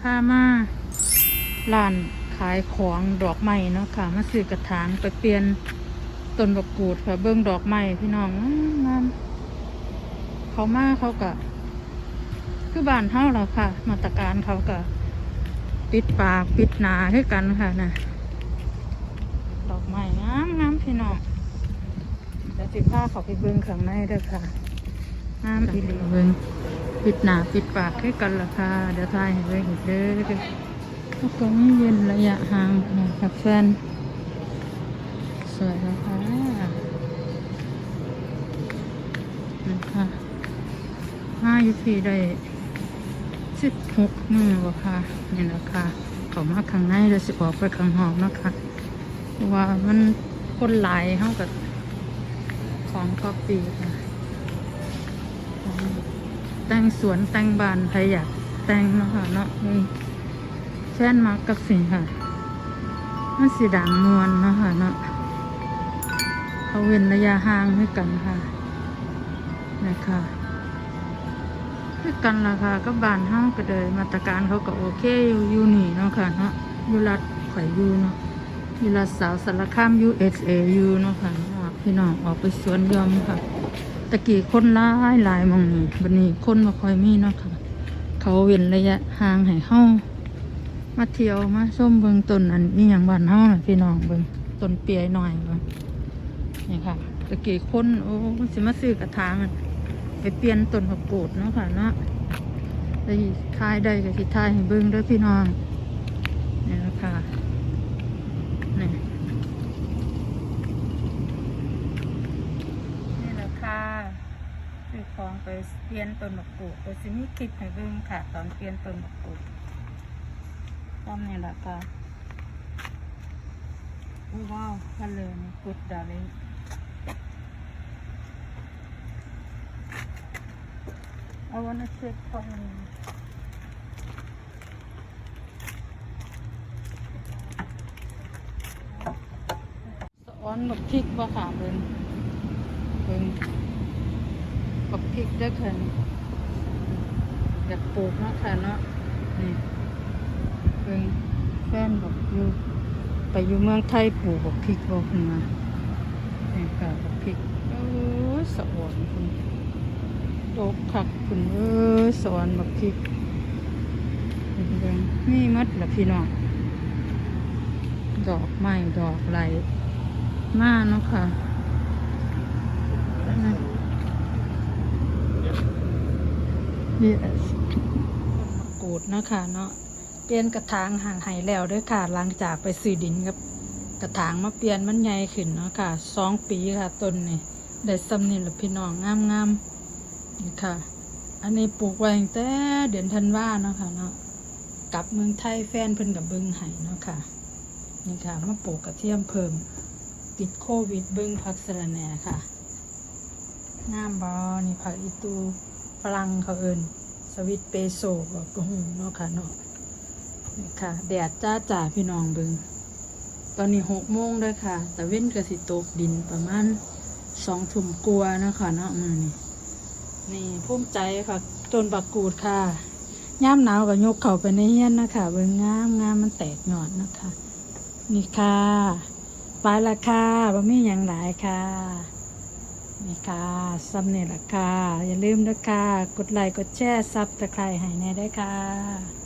พามาร้านขายของดอกไม้เนาะค่ะ มาซื้อกระถางไปเปลี่ยนต้นดอกกูดค่ะ เบิ้องดอกไม้พี่น้องงามเขามาเขากะคือบ้านเฮาแล้วค่ะ มาตรการเขากะปิดปากปิดหนาให้กันค่ะนะดอกไม้งามงามพี่น้องเดี๋ยวสิพาเขาไปเบิ้องข้างในเด้อค่ะงามอีหลีเบิ้อง ปิดหนาปิดปากให้กันละค่ะ เดี๋ยวทายให้ไว้อีกเด้อแล้วก็ไม่เย็นระยะห่างกับแฟนสวยแล้วค่ะนะคะห้ายุพีได้สิบหกมือวะค่ะนี่แหละคะเขามาข้างในเดี๋ยวสิออกไปข้างนอกนะคะว่ามันคนหลายเข้ากับของก็ปีค่ะ แต่งสวนแต่งบ้านใครอยากแต่งเนาะค่ะเนาะนี่แช่นมักกับสิ่งค่ะ มันสีดังมวนเนาะค่ะเนาะเขาเว้นระยะห่างให้กันค่ะนะคะให้กันละค่ะก็บานเฮางก็เลยมาตรการเขาก็โอเคอยู่อยู่นี่เนาะค่ะเนาะอยู่รัฐข่อยอยู่เนาะอยู่รัฐสาวสารคาม USA อยู่เนาะค่ะเนาะพี่น้องออกไปสวนยอมค่ะ ตะกี้คนหลายหลายมองนี้บันนี้คนมาคอยมีเนาะค่ะ เขาเว้นระยะห่างให้เฮามาเที่ยวมาชมเบิงต้นอันนี้อย่างบ้านเฮาน่ะพี่น้องเบิงต้นเปียหน่อยเบิงนี่ค่ะตะกี้คนโอ้สิมาซื้อกระถางไปเปลี่ยนต้นผักกูดเนาะค่ะเนาะได้ทายได้ก็สิทายให้เบิงเด้อพี่น้องนี่ละค่ะนี่ นี่แหละค่ะซื้อ ของไปเปลี่ยนต้นมะกรูดไปสิมีคลิปให้เบิ่งค่ะ ตอนเปลี่ยนต้นมะกรูดตอนนี้แหละค่ะอู้ว้าวกันเลยนี่กุดดาเลยเอาวันนี้เช็คของสอนบักพริกว่าค่ะเบิ่ง เบิ่งปัก พริกด้วยค่ะนี่อยากปลูกเนาะค่ะเนาะนี่เบิ่งแฟนบอกอยู่ไปอยู่เมืองไทยปลูกบักพริกบอกมานี่ค่ะบักพริกเอ้สวรรค์คุณดกคักคุณเอ้ยสวรรค์บักพริกนี่มัดละพี่น้องดอกไม้ดอกไหลมาเนาะค่ะ โกูดนะคะเนาะเปลี่ยนกระถางห่างหายแล้วด้วยค่ะหลังจากไปซื้อดินกับกระถางมาเปลี่ยนมันใหญ่ขึ้นเนาะค่ะสองปีค่ะต้นนี่ได้ซ้ำนี่แหละพี่น้องงามงามๆนี่ค่ะ อันนี้ปลูกไว้ตั้งแต่เดือนธันวาเนาะค่ะเนาะกลับเมืองไทยแฟนเพิ่นกับเบิงไห้เนาะค่ะนี่ค่ะมาปลูกกระเทียมเพิ่ม ติดโควิดเบิงพักสะระแหน่ค่ะงามบอนี่ผักอีตู รั่งเขาเอินสวิตเปโซบอกกระหูเนาะค่ะเนาะนี่ค่ะ แดดจ้าจ่าพี่น้องเบิงตอนนี้หกโมงเลยค่ะ แต่เว้นกระสิตกดินประมาณสองถุ่มกลัวนะคะเนาะมือนี่นี่ภูมิใจค่ะต้นบักกูดค่ะย่ามหนาวกับยกเข่าไปในเฮียนนะคะเบิงงามงามมันแตกหยอดนะคะ นี่ค่ะ ไปละค่ะบ่มีอย่างหลายค่ะ นี่ค่ะซับเนี่ยละค่ะ อย่าลืมนะค่ะ กดไลค์ กดแชร์ซับตะไคร้ให้แน่ได้ค่ะ